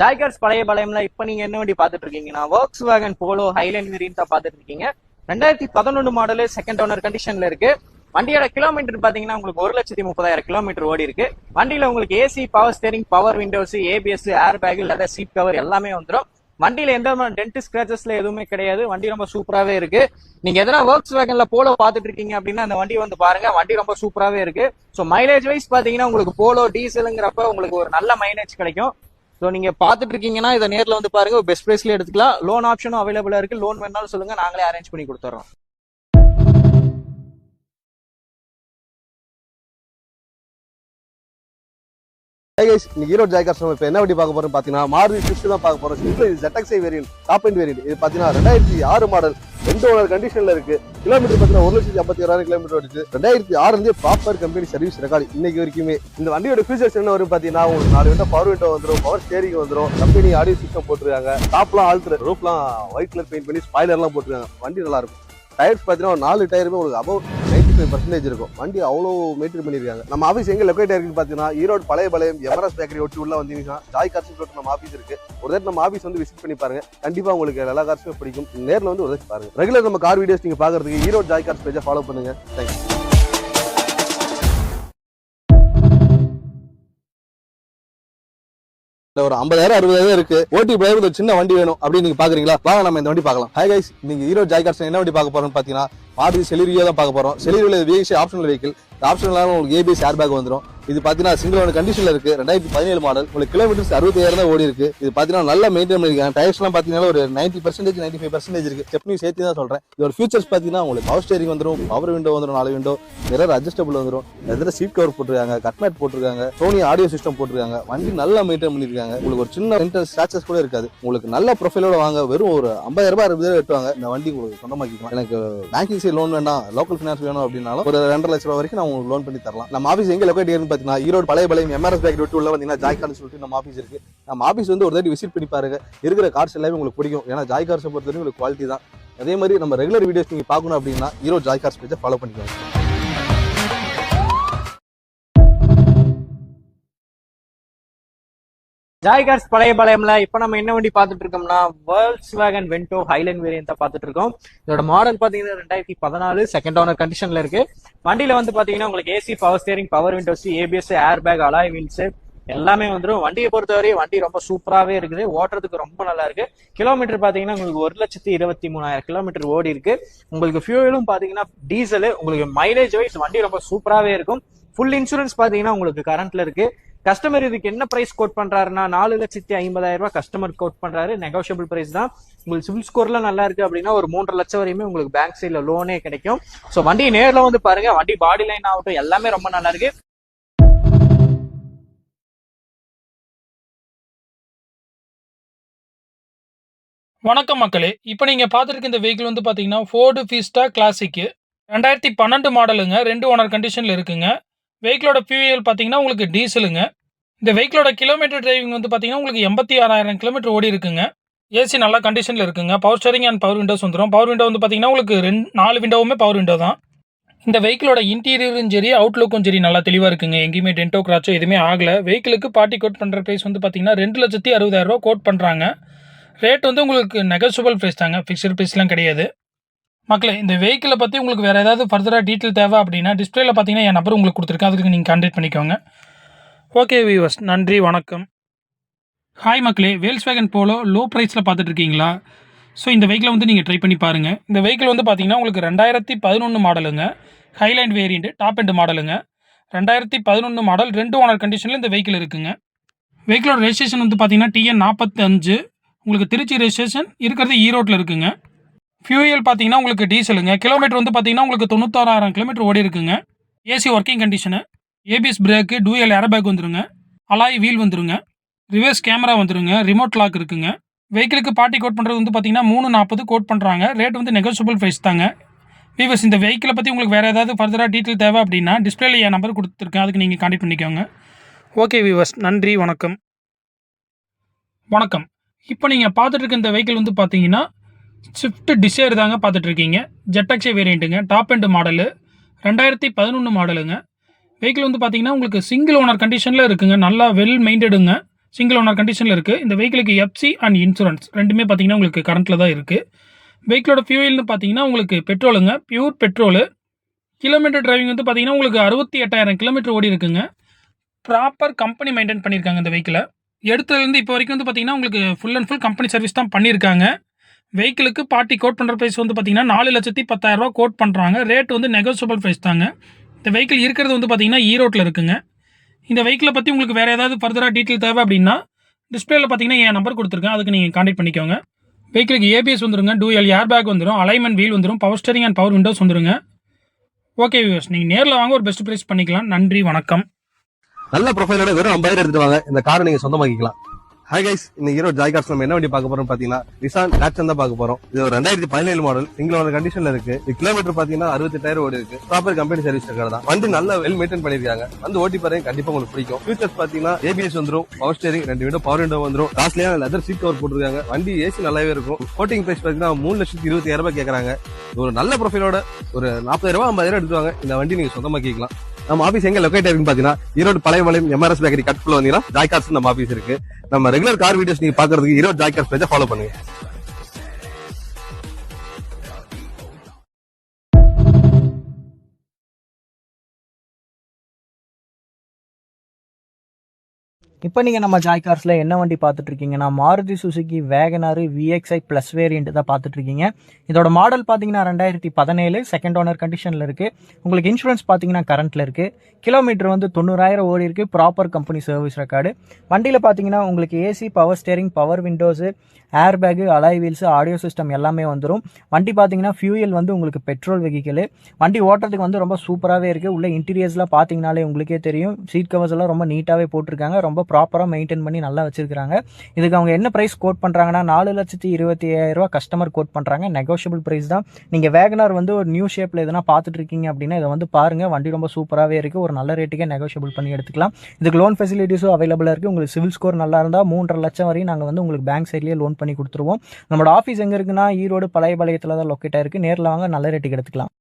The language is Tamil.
ஜாய்கார்ஸ் பழைய பழையம்ல இப்ப நீங்க என்ன வண்டி பாத்துட்டு இருக்கீங்கன்னா Volkswagen Polo Highline variant தான் பாத்துட்டு இருக்கீங்க. ரெண்டாயிரத்தி பதினொன்று மாடலு செகண்ட் ஓனர் கண்டிஷன்ல இருக்கு. வண்டியோட கிலோமீட்டர் பாத்தீங்கன்னா உங்களுக்கு ஒரு லட்சத்தி முப்பதாயிரம் கிலோமீட்டர் ஓடி இருக்கு. வண்டியில உங்களுக்கு AC power steering power windows ABS air bag இல்லாத சீட் கவர் எல்லாமே வந்துடும் வண்டியில எந்த டென்ட் ஸ்கிராச்சஸ்ல எதுவுமே கிடையாது. வண்டி ரொம்ப சூப்பராவே இருக்கு. நீங்க எதனா ஒர்க்ஸ் வேகன்ல போலோ பாத்துட்டு இருக்கீங்க அப்படின்னா அந்த வண்டி வந்து பாருங்க. வண்டி ரொம்ப சூப்பராவே இருக்கு. ஸோ மைலேஜ் வைஸ் பாத்தீங்கன்னா உங்களுக்கு போலோ டீசலுங்கிறப்ப உங்களுக்கு ஒரு நல்ல மைலேஜ் கிடைக்கும். ஸோ நீங்க பாத்துட்டு இருக்கீங்கன்னா இதை நேர்ல வந்து பாருங்க. பெஸ்ட் பிரைஸ்ல எடுத்துக்கலாம். லோன் ஆப்ஷனும் அவைலபிளா இருக்கு. லோன் வேணாலும் சொல்லுங்க. நாங்களே அரேஞ்ச் பண்ணி கொடுத்துறோம். Hey guys, இன்னைக்கு ஈரோடு ஜாய்கார்ஸ் நம்ம இப்போ என்ன வண்டி பார்க்க போறோம் பார்த்தீங்கன்னா மாருதி ஸ்விஃப்ட் தான் பார்க்க போறோம். ஸ்விஃப்ட் இது ZXi variant top and variant இது பார்த்தீங்கன்னா ரெண்டாயிரத்தி ஆறு மாடல் எந்த ஒரு கண்டிஷன்ல இருக்கு. கிலோமீட்டர் பார்த்தீங்கன்னா ஒரு லட்சத்தி ஐம்பத்தி ஆறாயிரம் கிலோமீட்டர் ஓடிச்சு. ரெண்டாயிரத்தி ஆறுலேருந்து ப்ராப்பர் கம்பெனி சர்வீஸ் ரெக்கார்டு இன்னைக்கு வரைக்குமே. இந்த வண்டியோட ஃபீச்சர்ஸ் என்ன வரும் பார்த்தீங்கன்னா உங்களுக்கு நாலு விண்டோ பவர் விண்டோ வந்துடும் பவர் ஸ்டேரிங் வந்துடும் கம்பெனி ஆடியோ சிஸ்டம் போட்டிருக்காங்க. டாப்லாம் ஆல்ட்ரு ரூப்லாம் ஒயிட் கலர் பெயிண்ட் பண்ணி ஸ்பாய்லர்லாம் போட்டிருக்காங்க. வண்டி நல்லா இருக்கும். டயர்ஸ் பார்த்தீங்கன்னா ஒரு நாலு டயருமே உங்களுக்கு அபவ் ஃபைவ் பர்சன்டேஜ் இருக்கும். வண்டி அவ்வளோ மெயின்டைன் பண்ணியிருக்காங்க. நம்ம ஆஃபீஸ் எங்கே லொக்கேட் இருக்குன்னு பார்த்தீங்கன்னா ஈரோடு பழைய பாளையம் எமரஸ் பேக்கரி ஒட்டி உள்ள வந்தீங்கன்னா ஜாய் கார்ஸ் சொல்லிட்டு நம்ம ஆஃபீஸ் இருக்கு. ஒரு தடவை நம்ம ஆஃபீஸ் வந்து விசிட் பண்ணி பாருங்க. கண்டிப்பாக உங்களுக்கு எல்லா கார்ஸுமே பிடிக்கும். நேரில் வந்து ஒரு தடவை பாருங்க. ரெகுலர் நம்ம கார் வீடியோஸ் நீங்கள் பார்க்குறதுக்கு ஈரோடு ஜாய் கார்ஸ் பேஜை ஃபாலோ பண்ணுங்க. தேங்க்யூ ஒரு ஐம்பதாயிரம் அறுபதாயிரம் இருக்கு. ஓட்டி டிரைவர் சின்ன வண்டி வேணும் அப்படின்னு நீங்க பாக்குறீங்களா? வாங்க நம்ம இந்த வண்டி பார்க்கலாம். ஹை கைஸ் நீங்க ஹீரோ ஜாய்கார்ஸ் என்ன வண்டி பார்க்க போறோம்னு பாத்தீங்கன்னா மாருதி செலிரியோ தான் பார்க்க போறோம். செலிரியில் விஎக்சி ஆப்ஷனல் வெஹிக்கிள் ஆப்ஷனல் உங்களுக்கு ஏபிஎஸ் ஏர் பேக் வந்துடும் இது பாத்தீங்கன்னா சிங்கிள் ஒன் கண்டிஷன்ல இருக்கு. ரெண்டாயிரத்தி பதினேழு மாடல் உங்களுக்கு கிலோமீட்டர்ஸ் அறுபத்தாயிரம் தான் ஓடி இருக்கு. இது பாத்தீங்கன்னா நல்லா மெயின்டைன் பண்ணிருக்காங்க. டயர்ஸ்லாம் எல்லாம் பாத்தீங்கன்னா ஒரு ninety percentage ninety five percentage இருக்கு. ஸ்டெப்னி சேர்த்து தான் சொல்றேன். இதோட ஃபியூச்சர்ஸ் பாத்தீங்கன்னா உங்களுக்கு பவர் ஸ்டேரிங் வந்துடும் பவர் விண்டோ வந்துடும் நாலு விண்டோ நிறைய அட்ஜஸ்டபிள் வந்துடும் எதிர சீட் கவர் போட்டிருக்காங்க கட்மேட் போட்டிருக்காங்க சோனி ஆடியோ சிஸ்டம் போட்டிருக்காங்க. வண்டி நல்லா மெயின்டைன் பண்ணிருக்காங்க. உங்களுக்கு ஒரு சின்ன இன்டர் ஸ்டாச்சஸ் கூட இருக்காது. உங்களுக்கு நல்ல ப்ரொஃபைலோட வாங்க. வெறும் ஒரு ஐம்பதாயிரம் ரூபாய் அறுபது வெட்டுவாங்க. இந்த வண்டி உங்களுக்கு சொந்தமாக்கிக்கலாம். எனக்கு பேங்கிங் சைட் லோன் வேண்டாம். லோக்கல் ஃபினான்ஸ் வேணும் அப்படின்னாலும் ஒரு ரெண்டரை லட்ச ரூபா வரைக்கும் நான் உங்களுக்கு லோன் பண்ணி தரலாம். நம்ம ஆஃபீஸ் எங்க லொக்கேட் இருக்கு பாத்தீங்கன்னா ஈரோடு பழைய பழைய எம்ஆர்எஸ் பேக்கெட் விட்டு உள்ள வந்தீங்கன்னா ஜாய் சொல்லிட்டு நம்ம ஆஃபீஸ் இருக்கு. நம்ம ஆஃபீஸ் வந்து ஒரு தாட்டி விசிட் பண்ணி பாருங்க. இருக்கிற கார்ஸ் எல்லாமே உங்களுக்கு பிடிக்கும். ஏன்னா ஜாய் கார்ஸை பொறுத்தவரைக்கும் உங்களுக்கு குவாலிட்டி தான். அதே மாதிரி நம்ம ரெகுலர் வீடியோஸ் நீங்க பார்க்கணும் அப்படின்னா ஈரோடு ஜாய் கார்ஸ் பேஜை ஃபாலோ பண்ணிக்கோங்க. ஜாய்கார்ஸ் பழைய பழையம்ல இப்ப நம்ம என்ன வண்டி பாத்துட்டு இருக்கோம்னா Volkswagen Vento Highline variant பாத்துட்டு இருக்கோம். இதோட மாடல் பாத்தீங்கன்னா ரெண்டாயிரத்தி பதினாலு செகண்ட் ஓனர் கண்டிஷன்ல இருக்கு. வண்டியில வந்து பாத்தீங்கன்னா உங்களுக்கு AC power steering power windows ABS air bag alloy wheels எல்லாமே வந்துடும் வண்டியை பொறுத்தவரை வண்டி ரொம்ப சூப்பராகவே இருக்குது. ஓட்டுறதுக்கு ரொம்ப நல்லா இருக்கு. கிலோமீட்டர் பார்த்தீங்கன்னா உங்களுக்கு ஒரு லட்சத்தி இருபத்தி மூணாயிரம் கிலோமீட்டர் ஓடி இருக்கு. உங்களுக்கு ஃபியூலும் பார்த்தீங்கன்னா டீசல் உங்களுக்கு மைலேஜ் வைஸ் வண்டி ரொம்ப சூப்பராகவே இருக்கும். ஃபுல் இன்சூரன்ஸ் பார்த்தீங்கன்னா உங்களுக்கு கரண்ட்ல இருக்கு. கஸ்டமர் இதுக்கு என்ன பிரைஸ் கோட் பண்றாருன்னா நாலு லட்சத்தி ஐம்பதாயிரம் ரூபாய் கஸ்டமர் கோட் பண்றாரு. நெகோஷியபிள் பிரைஸ் தான். உங்களுக்கு சிவில் ஸ்கோர்லாம் நல்லா இருக்கு அப்படின்னா ஒரு மூன்று லட்சம் வரையுமே உங்களுக்கு பேங்க் சைட்ல லோனே கிடைக்கும். ஸோ வண்டி நேர்ல வந்து பாருங்க. வண்டி பாடி லைன் ஆகட்டும் எல்லாமே ரொம்ப நல்லா இருக்கு. வணக்கம் மக்களே. இப்போ நீங்கள் பார்த்துருக்க இந்த வெஹிக்கிள் வந்து பார்த்தீங்கன்னா ஃபோர்டு ஃபீஸ்டா கிளாசிக்கு ரெண்டாயிரத்தி பன்னெண்டு மாடலுங்க ரெண்டு ஓனர் கண்டிஷனில் இருக்குங்க. வெஹிக்கிளோட ஃபியூயல் பார்த்தீங்கன்னா உங்களுக்கு டீசலுங்க இந்த வெஹிக்கிளோட கிலோமீட்டர் டிரைவிங் வந்து பார்த்தீங்கன்னா உங்களுக்கு எண்பத்தி ஆறாயிரம் கிலோமீட்டர் ஓடி இருக்குங்க. ஏசி நல்லா கண்டிஷனில் இருக்குங்க. Power steering and power windows வந்துடும் பவர் விண்டோ வந்து பார்த்தீங்கன்னா உங்களுக்கு ரெண்டு நாலு விண்டோவுமே பவர் விண்டோ தான். இந்த வெஹிக்கிளோட இன்டீரியரும் சரி அவுட்லுக்கும் சரி நல்லா தெளிவாக இருக்குங்க. எங்கேயுமே டென்டோ கிராச்சோ எதுவுமே ஆகலை. வெஹிக்கிளுக்கு பார்ட்டி கோட் பண்ணுற ப்ரைஸ் வந்து பார்த்தீங்கன்னா ரெண்டு லட்சத்தி அறுபதாயிரம் ரூபா கோட் பண்ணுறாங்க ரேட் வந்து உங்களுக்கு நெகசபிள் ப்ரைஸ் தாங்க. ஃபிக்ஸ்டு ப்ரைஸ்லாம் கிடையாது. மக்களே இந்த வெஹிக்கிளை பற்றி உங்களுக்கு வேறு ஏதாவது ஃபர்தராக டீட்டெயில் தேவை அப்படின்னா டிஸ்பிளேல பார்த்தீங்கன்னா என் நம்பர் உங்களுக்கு கொடுத்துருக்கேன். அதுக்கு நீங்கள் கான்டாக்ட் பண்ணிக்கோங்க. ஓகே வியூவர்ஸ் நன்றி வணக்கம். ஹாய் மக்களே வேல்ஸ் வேகன் போலோ லோ ப்ரைஸில் பார்த்துட்ருக்கீங்களா? ஸோ இந்த வெஹிக்கிளை வந்து நீங்கள் ட்ரை பண்ணி பாருங்கள் இந்த வெஹிக்கிள் வந்து பார்த்தீங்கன்னா உங்களுக்கு ரெண்டாயிரத்தி பதினொன்று மாடலுங்க ஹைலைண்ட் வேரியண்ட் டாப் எண்ட் மாடலுங்க ரெண்டாயிரத்தி பதினொன்று மாடல் ரெண்டு ஓனர் கண்டிஷனில் இந்த வெஹிக்கிள் இருக்குங்க. வெஹிக்கிளோட ரெஜிஸ்ட்ரேஷன் வந்து பார்த்தீங்கன்னா டிஎன் நாற்பத்தஞ்சு உங்களுக்கு திருச்சி ரெஜிஸ்ட்ரேஷன் இருக்கிறது ஈரோட்டில் இருக்குங்க. ஃபியூயல் பார்த்தீங்கன்னா உங்களுக்கு டீசலுங்க கிலோமீட்டர் வந்து பார்த்தீங்கன்னா உங்களுக்கு தொண்ணூத்தாறாயிரம் கிலோமீட்டர் ஓடி இருக்குங்க AC working condition ABS brake dual airbag வந்துருங்க. அலாய் வீல் வந்துருங்க. ரிவர்ஸ் கேமரா வந்துருங்க. ரிமோட் லாக் இருக்குங்க. வெஹிக்கிளுக்கு பார்ட்டி கோட் பண்ணுறது வந்து பார்த்தீங்கன்னா மூணு நாற்பது கோட் பண்ணுறாங்க ரேட் வந்து நெகோசியபிள் ப்ரைஸ் தாங்க. வீவர்ஸ் இந்த வெஹிக்கிளை பற்றி உங்களுக்கு வேறு ஏதாவது ஃபர்தராக டீட்டெயில் தேவை அப்படின்னா டிஸ்பிளேல என் நம்பர் கொடுத்துருக்கேன். அதுக்கு நீங்கள் கான்டாக்ட் பண்ணிக்கோங்க. ஓகே வீவர்ஸ் நன்றி. வணக்கம். வணக்கம். இப்போ நீங்கள் பார்த்துட்டு இருக்க இந்த வெஹிக்கிள் வந்து பார்த்தீங்கன்னா ஸ்விஃப்ட் டிசைர் தாங்க பார்த்துட்ருக்கீங்க ஜெட்டக்ஸே வேரியண்ட்டுங்க டாப் எண்டு மாடலு ரெண்டாயிரத்தி பதினொன்று மாடலுங்க வெஹிக்கிள் வந்து பார்த்தீங்கன்னா உங்களுக்கு சிங்கிள் ஓனர் கண்டிஷனில் இருக்குங்க. நல்லா வெல் மெயின்டடுங்க சிங்கிள் ஓனர் கண்டிஷனில் இருக்குது இந்த வெஹிக்கிளுக்கு எஃப்சி அண்ட் இன்சூரன்ஸ் ரெண்டுமே பார்த்தீங்கன்னா உங்களுக்கு கரண்ட்டில் தான் இருக்குது வெஹிக்கிளோட ஃபியூயல்னு பார்த்தீங்கன்னா உங்களுக்கு பெட்ரோலுங்க பியூர் பெட்ரோலு கிலோமீட்டர் டிரைவிங் வந்து பார்த்தீங்கன்னா உங்களுக்கு அறுபத்தி எட்டாயிரம் கிலோமீட்டர் ஓடி இருக்குங்க. ப்ராப்பர் கம்பெனி மெயின்டைன் பண்ணியிருக்காங்க இந்த வெஹிக்கிளை எடுத்ததுலேருந்து இப்போ வரைக்கும் வந்து பார்த்தீங்கன்னா உங்களுக்கு full and full company service தான் பண்ணியிருக்காங்க வெஹிக்கிளுக்கு பார்ட்டி கோட் பண்ணுற ப்ரைஸ் வந்து பார்த்தீங்கன்னா நாலு லட்சத்தி பத்தாயிரரூபா கோட் பண்ணுறாங்க ரேட் வந்து நெகோசியபிள் ப்ரைஸ் தாங்க. இந்த வெஹிக்கிள் இருக்கிறது வந்து பார்த்தீங்கன்னா ஈரோட்டில் இருக்குங்க. இந்த வெஹிக்கிளை பற்றி உங்களுக்கு வேறு ஏதாவது ஃபர்தராக டீட்டெயில் தேவை அப்படின்னா டிஸ்பிளேல பார்த்தீங்கன்னா என் நம்பர் கொடுத்துருக்கேன். அதுக்கு நீங்கள் காண்டாக்ட் பண்ணிக்கோங்க. வெஹிக்கிளுக்கு ஏபிஎஸ் வந்துருங்க. டூஎல் ஏர் பேக் வந்துடும் அலைன்மெண்ட் வீல் வந்துடும் power steering and power windows வந்துருங்க. ஓகே வியூஸ் நீங்கள் நேரில் வாங்க. ஒரு பெஸ்ட் ப்ரைஸ் பண்ணிக்கலாம். நன்றி வணக்கம். நல்ல ப்ரொஃபைலோட வெறும் ஐம்பதாயிரம் எடுத்துட்டு வாங்க. இந்த காரை நீங்கள் சொந்தமாக்கிக்கலாம். ஹாய் கைஸ் இந்த ஹீரோ ஜாய் கார்ஸ் நம்ம என்ன வண்டி பார்க்க போறோம் பாத்தீங்கன்னா நிசான் நேட்சன் தான் பார்க்க போறோம். இது ஒரு ரெண்டாயிரத்தி பதினேழு மாடல் சிங்கிள் ஓனர் கண்டிஷன்ல இருக்கு. இது கிலோமீட்டர் பாத்தீங்கன்னா அறுபத்தெட்டாயிரம் ஓடி இருக்கு. ப்ராப்பர் கம்பெனி சர்வீஸ் இருக்கிறது தான். வண்டி நல்ல வெல் மெயின்டைன் பண்ணிருக்காங்க வந்து ஓட்டி பாருங்க கண்டிப்பா உங்களுக்கு பிடிக்கும். ஃபியூச்சர்ஸ் பாத்தீங்கன்னா ஏபிஎஸ் வந்துரும் பவர் ஸ்டேரிங் ரெண்டு விண்டோ பவர் விண்டோ வந்துரும். காஸ்ட்லியான லெதர் சீட் கவர் போட்டுருக்காங்க. வண்டி ஏசி நல்லாவே இருக்கும். கோட்டிங் பிரைஸ் பாத்தீங்கன்னா மூணு லட்சத்தி இருபத்தி ரூபாய் கேட்கறாங்க ஒரு நல்ல ப்ரொஃபைலோட ஒரு நாற்பதாயிரம் ரூபாய் ஐம்பதாயிரம் எடுத்துவாங்க இந்த வண்டி நீங்க சொந்தமாக்கிக்கலாம் நம்ம ஆபீஸ் எங்க லொகேட் இருக்குன்னு பாத்தீங்கன்னா ஈரோடு பழையமலையம் எம்ஆர்எஸ் பேக்கரி கட்குள்ள வந்தீங்கன்னா ஜாய் கார்ஸ் நம்ம ஆபீஸ் இருக்கு. நம்ம ரெகுலர் கார் வீடியோஸ் நீங்க பாக்குறதுக்கு ஈரோடு ஜாய் கார்ஸ் பேஜை ஃபாலோ பண்ணுங்க. இப்போ நீங்கள் நம்ம ஜாய் கார்ஸில் என்ன வண்டி பார்த்துட்ருக்கீங்கன்னா Maruti Suzuki WagonR VXi plus variant தான் பார்த்துட்ருக்கீங்க. இதோட மாடல் பார்த்தீங்கன்னா ரெண்டாயிரத்தி பதினேழு செகண்ட் ஓனர் கண்டிஷனில் இருக்குது உங்களுக்கு இன்சூரன்ஸ் பார்த்தீங்கன்னா கரண்ட்டில் இருக்குது கிலோமீட்டர் வந்து தொண்ணூறாயிரம் ஓடி இருக்குது ப்ராப்பர் கம்பெனி சர்வீஸ் ரெக்கார்டு வண்டியில் பார்த்தீங்கன்னா உங்களுக்கு AC power steering power windows air bag alloy wheels audio system எல்லாமே வந்துடும் வண்டி பார்த்தீங்கன்னா ஃபியூயல் வந்து உங்களுக்கு பெட்ரோல் வெஹிக்கிள் வண்டி ஓட்டுறதுக்கு வந்து ரொம்ப சூப்பராகவே இருக்குது உள்ள இன்டீரியர்ஸ்லாம் பார்த்தீங்கனாலே உங்களுக்கே தெரியும். சீட் கவர்ஸ் எல்லாம் ரொம்ப நீட்டாகவே போட்டிருக்காங்க. ரொம்ப ப்ராப்பராக மெயின்டைன் பண்ணி நல்லா வச்சிருக்காங்க இதுக்கு அவங்க என்ன ப்ரைஸ் கோட் பண்ணுறாங்கன்னா நாலு லட்சத்தி இருபத்தி ஏழாயிரரூவா கஸ்டமர் கோட் பண்ணுறாங்க நெகோஷியபிள் ப்ரைஸ் தான். நீங்கள் வேகனார் வந்து ஒரு நியூ ஷேப்பில் எதனா பார்த்துட்டு இருக்கீங்க அப்படின்னா இதை வந்து பாருங்கள் வண்டி ரொம்ப சூப்பராகவே இருக்குது ஒரு நல்ல ரேட்டுக்கே நெகோஷியபிள் பண்ணி எடுத்துக்கலாம். இதுக்கு லோன் ஃபெசிலிட்டிஸும் அவைலபிளாக இருக்குது உங்களுக்கு சிவில் ஸ்கோர் நல்லா இருந்தால் மூன்றரை லட்சம் வரையும் நாங்கள் வந்து உங்களுக்கு பேங்க் சைட்லேயே லோன் பண்ணி கொடுத்துருவோம். நம்மளோட ஆஃபீஸ் எங்கே இருக்குன்னா ஈரோடு பழைய பாளையத்தில் தான் லொக்கேட் ஆயிருக்கு. நேரில் வாங்க நல்ல ரேட்டுக்கு எடுத்துக்கலாம்.